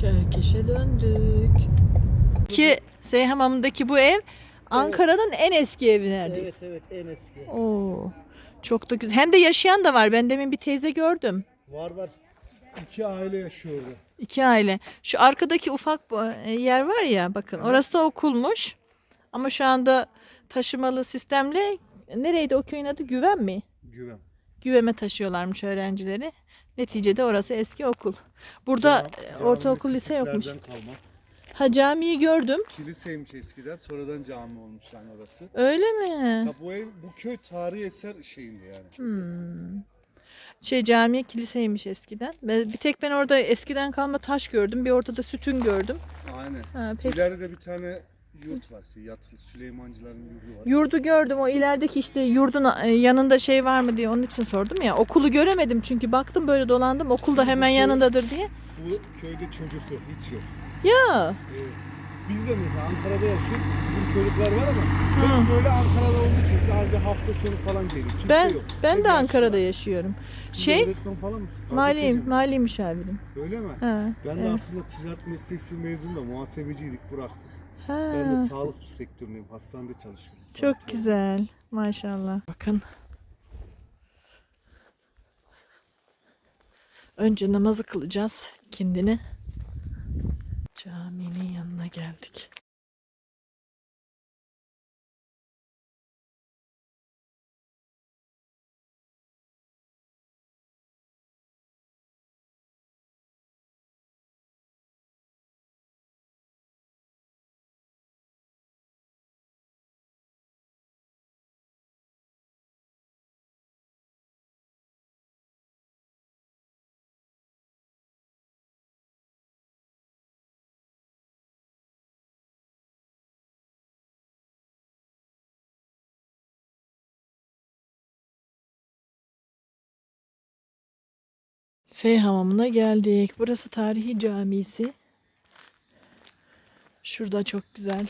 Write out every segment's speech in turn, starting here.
Çerkeş'e döndük. Ki Seyhamam'daki bu ev Ankara'nın en eski evi neredeyse. Evet evet en eski. Oo. Çok da güzel. Hem de yaşayan da var. Ben demin bir teyze gördüm. Var var. İki aile yaşıyordu. İki aile. Şu arkadaki ufak bu- e, yer var ya bakın. Orası da okulmuş. Ama şu anda taşımalı sistemle nereydi o köyün adı? Güven mi? Güven. Güveme taşıyorlarmış öğrencileri. Neticede orası eski okul. Burada Cami- e, ortaokul cami lise yokmuş. Kalma. Ha camiyi gördüm. Kiliseymiş eskiden sonradan cami olmuş yani orası. Öyle mi? Ya bu ev, bu köy tarihi eser şeyinde yani. Hmm. Şey camiye kiliseymiş eskiden. Bir tek ben orada eskiden kalma taş gördüm. Bir ortada sütun gördüm. Aynen. Ha, pek İleride de bir tane yurt var. Şey, yatılı Süleymancıların yurdu var. Yurdu gördüm. O ilerideki işte yurdun e, yanında şey var mı diye onun için sordum ya. Okulu göremedim çünkü baktım böyle dolandım. Okul da hemen yanındadır diye. Bu köyde çocuklu hiç yok. Ya. Evet. Biz de mesela Ankara'da yaşıyoruz. Bizim çocuklar var ama Hı. hep böyle Ankara'da olduğu için sadece hafta sonu falan geliyor. Kimse Ben yok. ben Hep de Ankara'da yaşıyorum. Siz de Şey, öğretmen falan mısın? Maliyim, mali müşavirim. Öyle mi? Ha. Ben de evet. aslında ticaret mesleki mezun da muhasebeciydik bıraktık. Ha. Ben de sağlık sektöründeyim. Hastanede çalışıyorum. Çok Sağlık güzel. Maşallah. Bakın. Önce namazı kılacağız. Kindini. Caminin yanına geldik. Sey hamamına geldik. Burası tarihi camisi. Şurada çok güzel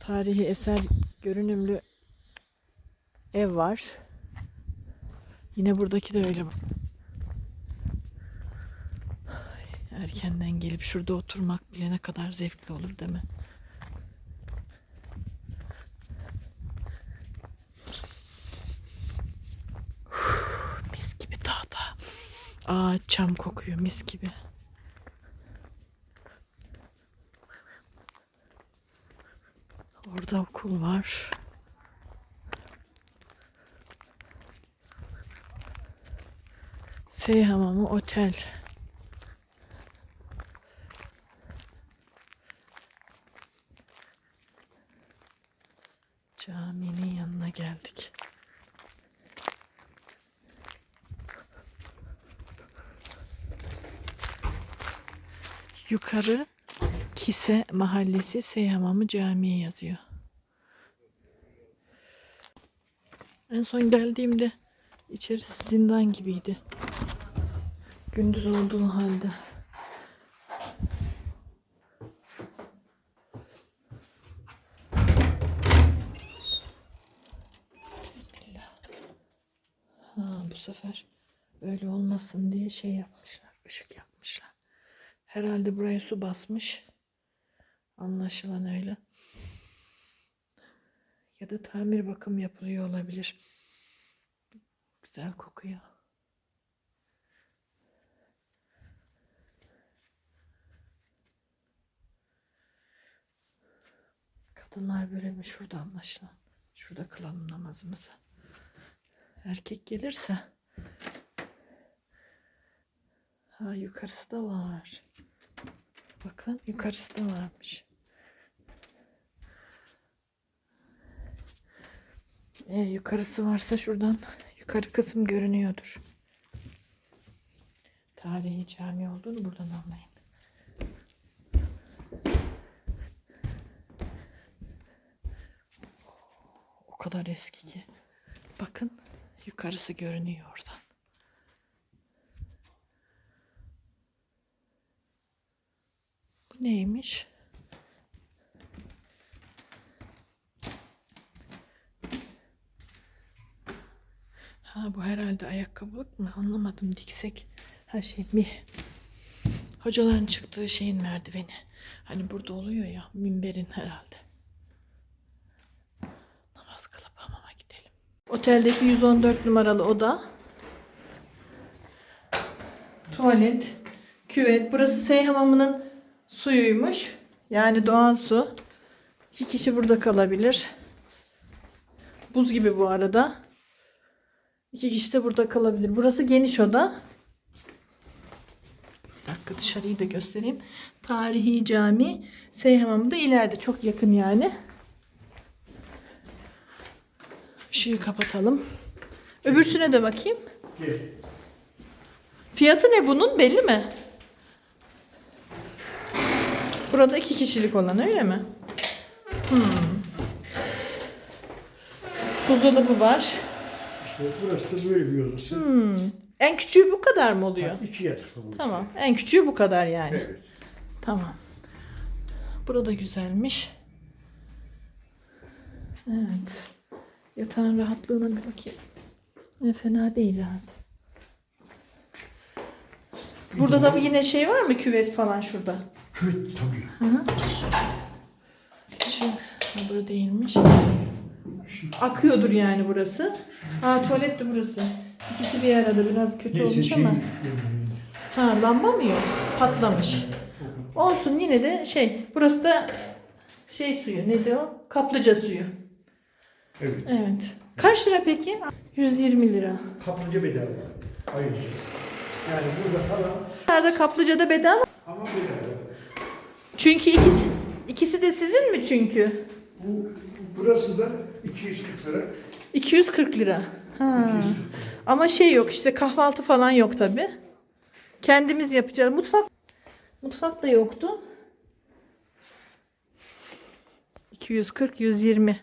tarihi eser görünümlü ev var. Yine buradaki de öyle. Erkenden gelip şurada oturmak bile ne kadar zevkli olur değil mi? Uf, mis gibi dağda. Ağaç çam kokuyor mis gibi. Orada okul var. Sey hamamı otel. Caminin yanına geldik. Yukarı Kise Mahallesi Seyhamamı Camii yazıyor. En son geldiğimde içerisi zindan gibiydi. Gündüz olduğu halde. Bismillah. Ha, bu sefer öyle olmasın diye şey yapmışlar. ışık yapmışlar. Herhalde buraya su basmış. Anlaşılan öyle. Ya da tamir bakım yapılıyor olabilir. Güzel kokuyor. Kadınlar böyle mi şurada anlaşılan. Şurada kılalım namazımızı. Erkek gelirse Ha yukarısı da var. Bakın yukarısı da varmış. E, yukarısı varsa şuradan yukarı kısım görünüyordur. Tarihi cami olduğunu buradan anlayın. O kadar eski ki. Bakın yukarısı görünüyor oradan. Neymiş? Ha bu herhalde ayakkabılık mı? Anlamadım. Diksek. Her şey mi? Hocaların çıktığı şeyin merdiveni. Hani burada oluyor ya minberin herhalde. Namaz kılıp hamama gidelim. Oteldeki 114 numaralı oda. Tuvalet, küvet. Burası Sey Hamamı'nın suyuymuş. Yani doğal su. İki kişi burada kalabilir. Buz gibi bu arada. İki kişi de burada kalabilir. Burası geniş oda. Bir dakika dışarıyı da göstereyim. Tarihi cami. Seyhamam da ileride çok yakın yani. Işığı kapatalım. Öbürsüne de bakayım. Fiyatı ne bunun belli mi? Burada iki kişilik olan öyle mi? Hmm. Buzdolabı var. İşte burası da böyle bir odası. Hmm. En küçüğü bu kadar mı oluyor? Ha, İki yataklı bu. Tamam. En küçüğü bu kadar yani. Evet. Tamam. Burada güzelmiş. Evet. Yatağın rahatlığına bir bakayım. Ne fena değil rahat. Burada da yine şey var mı küvet falan şurada? Küvet tabii. Hı hı. Şu, burada değilmiş. Akıyordur yani burası. Ha tuvalet de burası. İkisi bir arada biraz kötü Neyse olmuş şey ama. Ha lamba mı yok? Patlamış. Olsun yine de şey burası da şey suyu nedir o? Kaplıca suyu. Evet. Evet. Kaç lira peki? 120 lira. Kaplıca bedava. Ayrıca. Yani burada falan Nerede kaplıcada bedava? ama bedava. Çünkü ikisi ikisi de sizin mi çünkü? Bu burası da 240 lira. 240 lira. Ha. 240 lira. Ama şey yok işte kahvaltı falan yok tabi. Kendimiz yapacağız. Mutfak mutfak da yoktu. 240 120.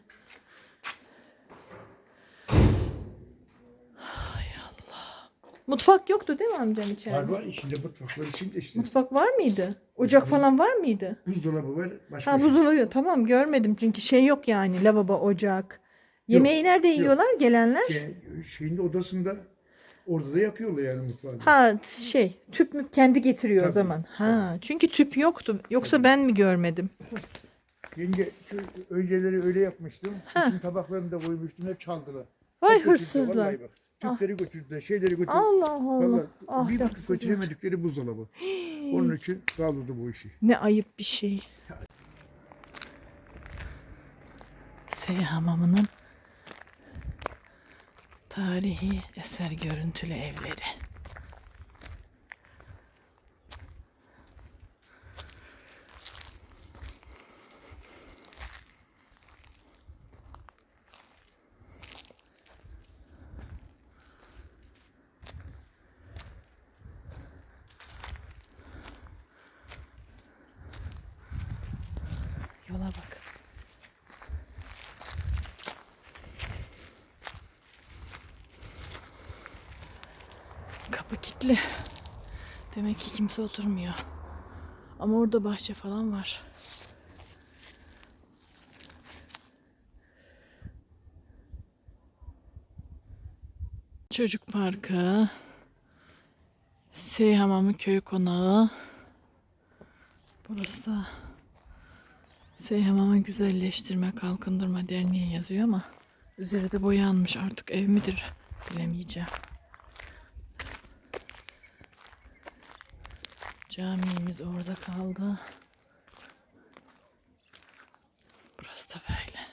Mutfak yoktu değil mi amcam içeride? Var var içinde mutfak var içinde işte. Mutfak var mıydı? Ocak falan var mıydı? Buzdolabı var. Başka Ha şey. buzdolabı tamam görmedim çünkü şey yok yani lavabo ocak. Yemeği nerede yok. yiyorlar gelenler? Yani şeyin odasında orada da yapıyorlar yani mutfağında. Ha şey tüp mü kendi getiriyor o Tabii. zaman. Ha çünkü tüp yoktu. Yoksa ben mi görmedim? Yenge şu önceleri öyle yapmıştım. Ha. Bütün tabaklarını da koymuştum hep çaldılar. Vay Hep götürdüler, hırsızlar. vallahi bak. Tüpleri götürdüler, şeyleri götürdüler. Allah Allah. Vallahi bir Ahlaksızlar. götüremedikleri buzdolabı. Onun için kaldırdı bu işi. Ne ayıp bir şey. Sey hamamının tarihi eser görüntülü evleri. Kimse oturmuyor. Ama orada bahçe falan var. Çocuk parkı. Sey Hamamı Köy Konağı. Burası da Seyhamamı Güzelleştirme Kalkındırma Derneği yazıyor ama üzeri de boyanmış artık ev midir bilemeyeceğim. Camimiz orada kaldı. Burası da böyle.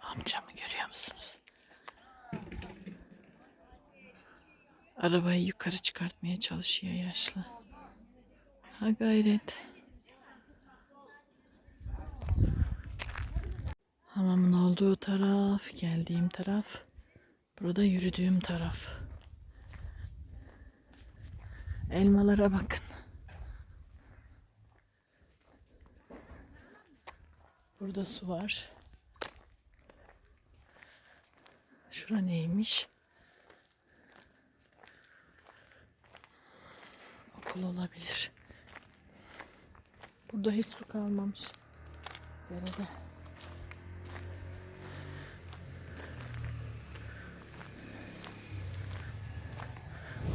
Amcamı görüyor musunuz? Arabayı yukarı çıkartmaya çalışıyor yaşlı. Ha gayret. Hamamın olduğu taraf, geldiğim taraf. Burada yürüdüğüm taraf. Elmalara bakın. Burada su var. Şura neymiş? Okul olabilir. Burada hiç su kalmamış. Derede.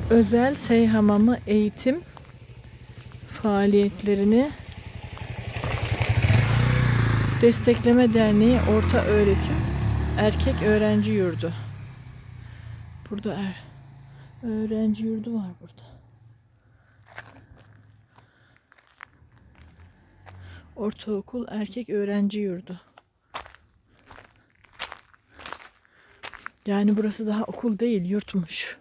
Özel sey hamamı eğitim faaliyetlerini Destekleme Derneği Orta Öğretim Erkek Öğrenci Yurdu. Burada er, öğrenci yurdu var burada. Ortaokul Erkek Öğrenci Yurdu. Yani burası daha okul değil, yurtmuş.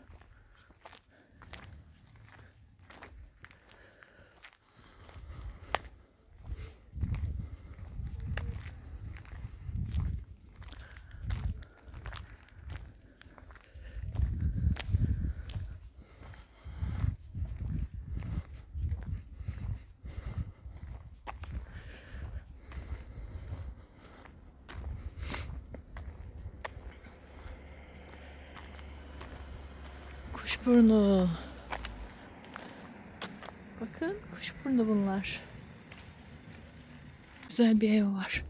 Kuşburnu. Bakın kuşburnu bunlar. Güzel bir ev var.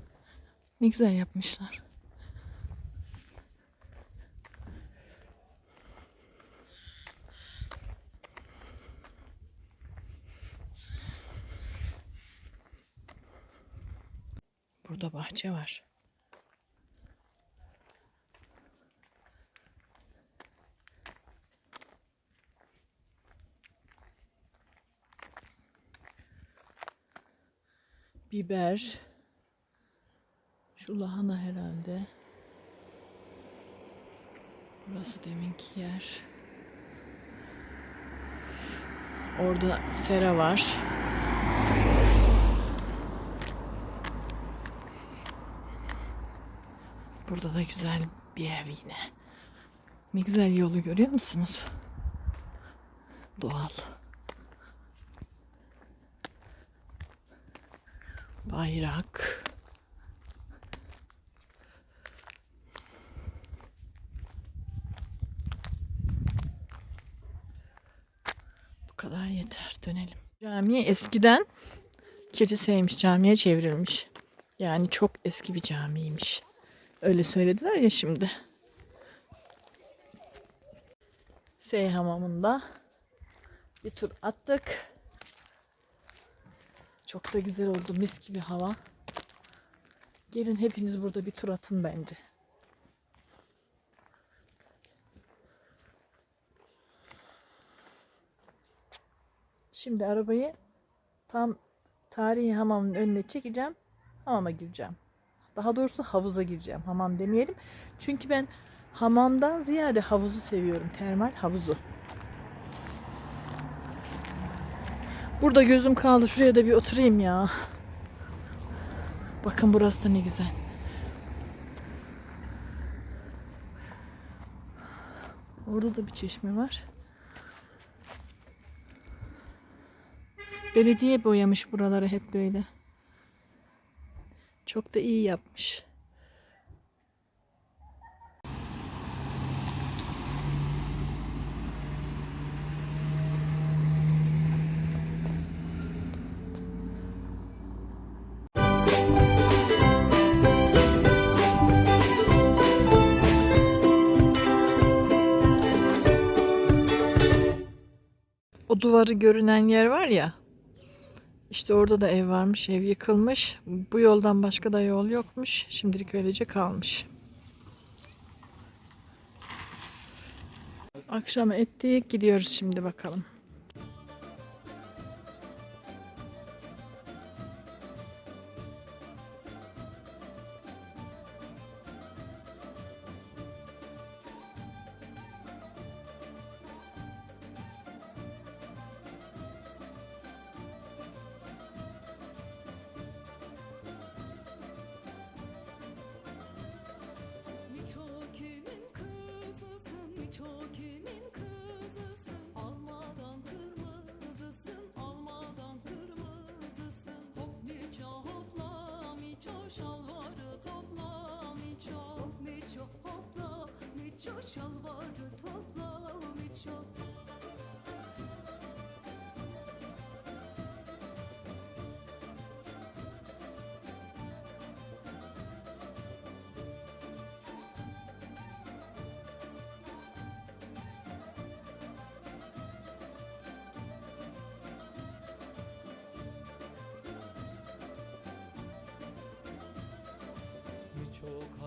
Ne güzel yapmışlar. Burada bahçe var. Biber, şu lahana herhalde. Burası deminki yer. Orada sera var. Burada da güzel bir ev yine. Ne güzel yolu görüyor musunuz? Doğal. Bayrak. Bu kadar yeter. Dönelim. Camiye eskiden kiliseymiş. Camiye çevrilmiş. Yani çok eski bir camiymiş. Öyle söylediler ya şimdi. Sey hamamında bir tur attık. Çok da güzel oldu. Mis gibi hava. Gelin hepiniz burada bir tur atın bence. Şimdi arabayı tam tarihi hamamın önüne çekeceğim. Hamama gireceğim. Daha doğrusu havuza gireceğim. Hamam demeyelim. Çünkü ben hamamdan ziyade havuzu seviyorum. Termal havuzu. Burada gözüm kaldı. Şuraya da bir oturayım ya. Bakın burası da ne güzel. Orada da bir çeşme var. Belediye boyamış buraları hep böyle. Çok da iyi yapmış. Duvarı görünen yer var ya. İşte orada da ev varmış. Ev yıkılmış. Bu yoldan başka da yol yokmuş. Şimdilik öylece kalmış. Akşam ettik. Gidiyoruz şimdi bakalım.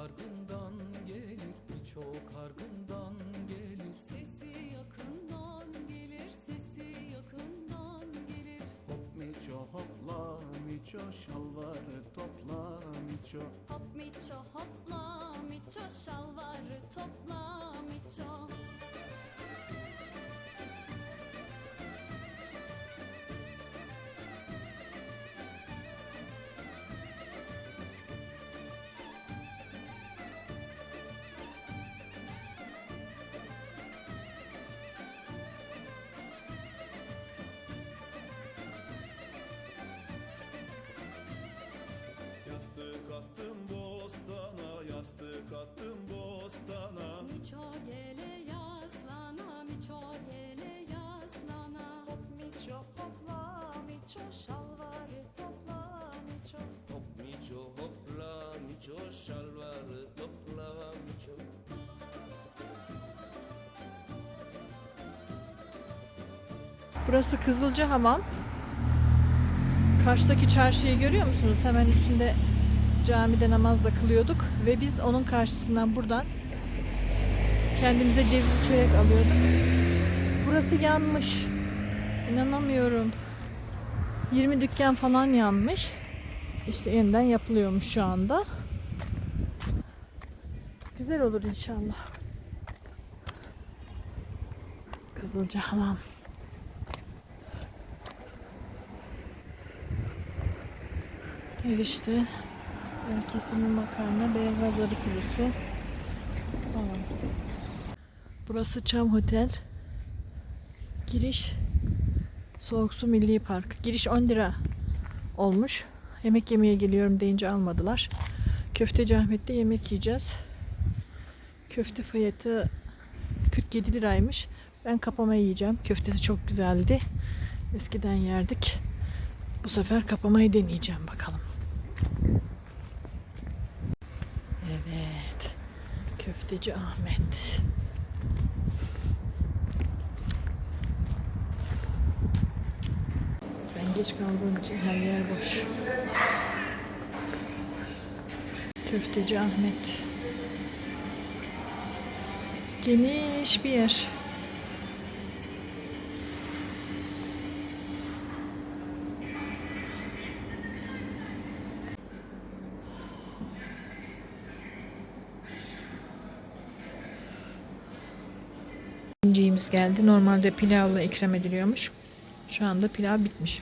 Ardından gelir birçok ardından gelir Sesi yakından gelir, sesi yakından gelir. Hop miço hopla miço şalvarı topla miço Hop miço hopla, miço şalvarı topla miço. Attım bostana yastık attım bostana Miço gele yazlana, miço gele yazlana. Hop miço hopla, miço şalvarı topla miço. Hop miço hopla miço şalvarı topla miço Burası Kızılca Hamam. Karşıdaki çarşıyı görüyor musunuz? Hemen üstünde camide namaz da kılıyorduk ve biz onun karşısından buradan kendimize cevizli çörek alıyorduk. Burası yanmış. İnanamıyorum. 20 dükkan falan yanmış. İşte yeniden yapılıyormuş şu anda. Güzel olur inşallah. Kızılca Hamam. Erişte, el makarna, beyaz arı kurusu. Burası Çam Otel. Giriş Soğuk Su Milli Park. Giriş 10 lira olmuş. Yemek yemeye geliyorum deyince almadılar. Köfteci Ahmet'te yemek yiyeceğiz. Köfte fiyatı 47 liraymış. Ben kapama yiyeceğim. Köftesi çok güzeldi. Eskiden yerdik. Bu sefer kapamayı deneyeceğim bakalım. Evet. Köfteci Ahmet. Ben geç kaldığım için her yer boş. Köfteci Ahmet. Geniş bir yer. Geldi. Normalde pilavla ikram ediliyormuş. Şu anda pilav bitmiş.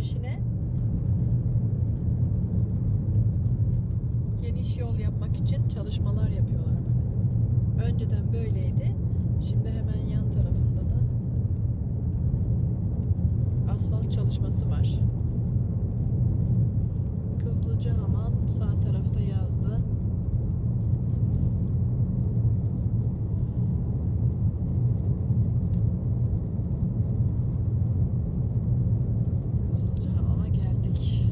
Girişine geniş yol yapmak için çalışmalar yapıyorlar. Bakın. Önceden böyleydi. Şimdi hemen yan tarafında da asfalt çalışması var. Kızılca Hamam sağ tarafta yazdı. Kızılca Hamam'a geldik.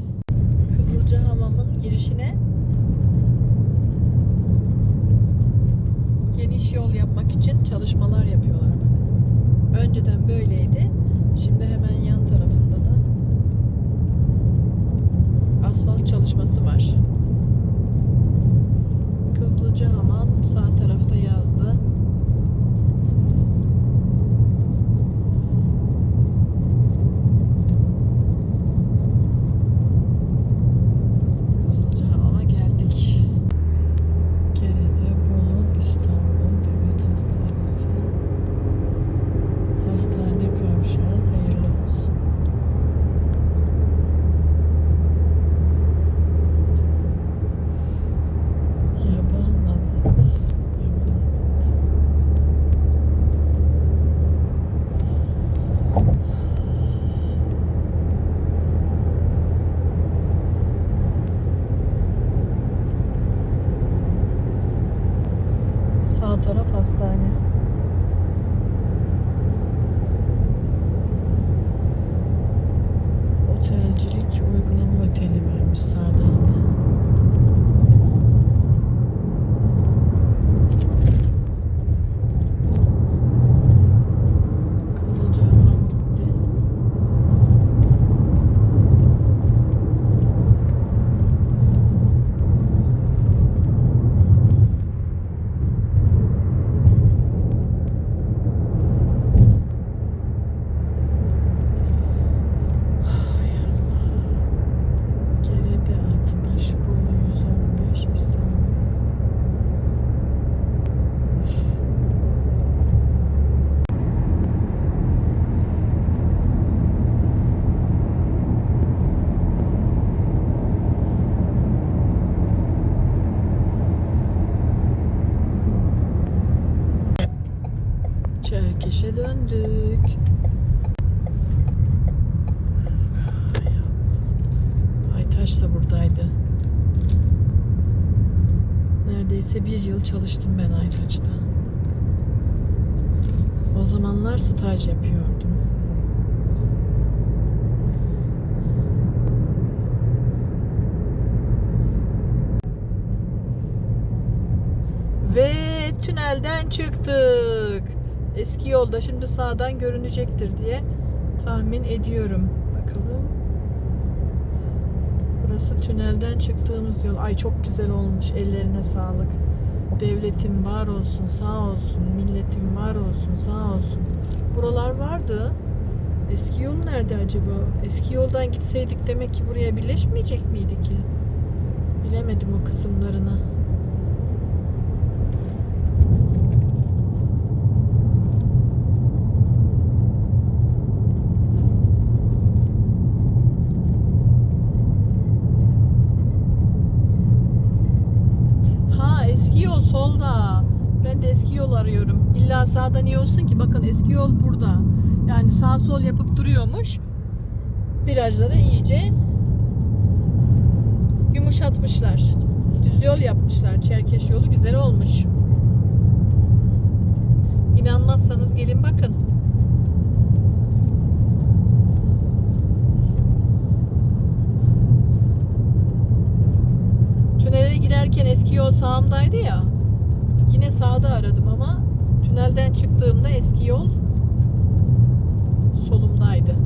Kızılca Hamam'ın girişine geniş yol yapmak için çalışmalar yapıyorlar. Bakın. Önceden böyleydi. Şimdi hemen yan tarafında da asfalt çalışması var. Kızılca Hamam sağ tarafta yazdı. görüşürüz. Aytaç'ta. O zamanlar staj yapıyordum. Ve tünelden çıktık. Eski yolda şimdi sağdan görünecektir diye tahmin ediyorum. Bakalım. Burası tünelden çıktığımız yol. Ay çok güzel olmuş. Ellerine sağlık. Devletim var olsun, sağ olsun. Milletim var olsun, sağ olsun. Buralar vardı. Eski yol nerede acaba? Eski yoldan gitseydik demek ki buraya birleşmeyecek miydi ki? Bilemedim o kısımlarını. Ha eski yol solda. Ben de eski yol arıyorum. İlla sağda niye olsun ki? Bakın eski yol burada. Yani sağ sol yapıp duruyormuş. Virajları iyice yumuşatmışlar. Düz yol yapmışlar. Çerkeş yolu güzel olmuş. İnanmazsanız gelin bakın. Tünele girerken eski yol sağımdaydı ya. Yine sağda aradım ama tünelden çıktığımda eski yol solumdaydı.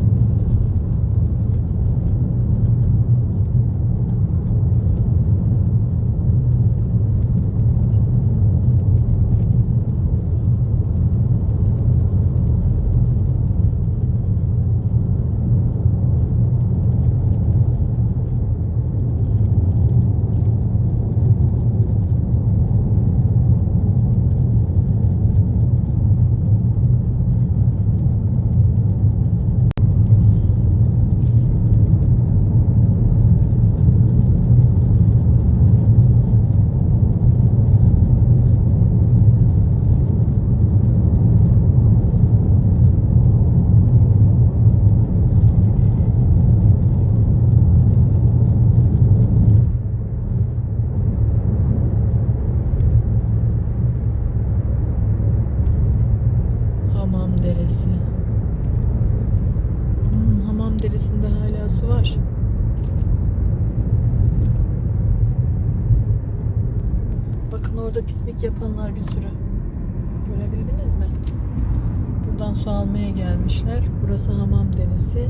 Hamam Deresi. Hmm, Hamam Deresi'nde hala su var. Bakın orada bir sürü. Görebildiniz mi? Buradan su almaya gelmişler. Burası Hamam Deresi.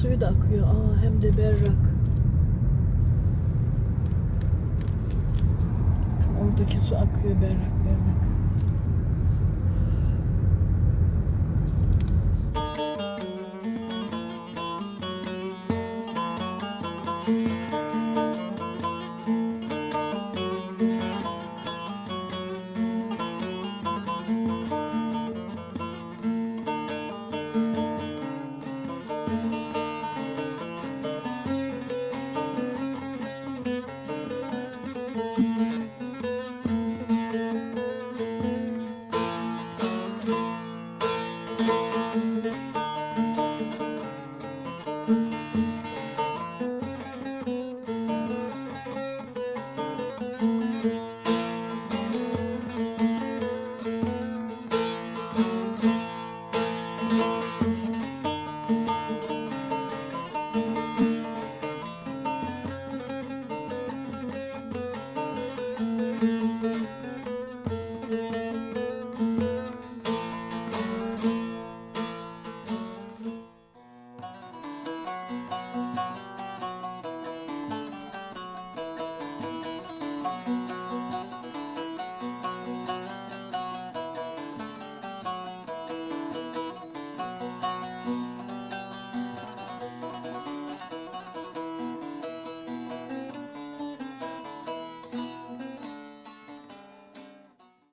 Suyu da akıyor. Aa hem de berrak. Oradaki su akıyor berrak berrak.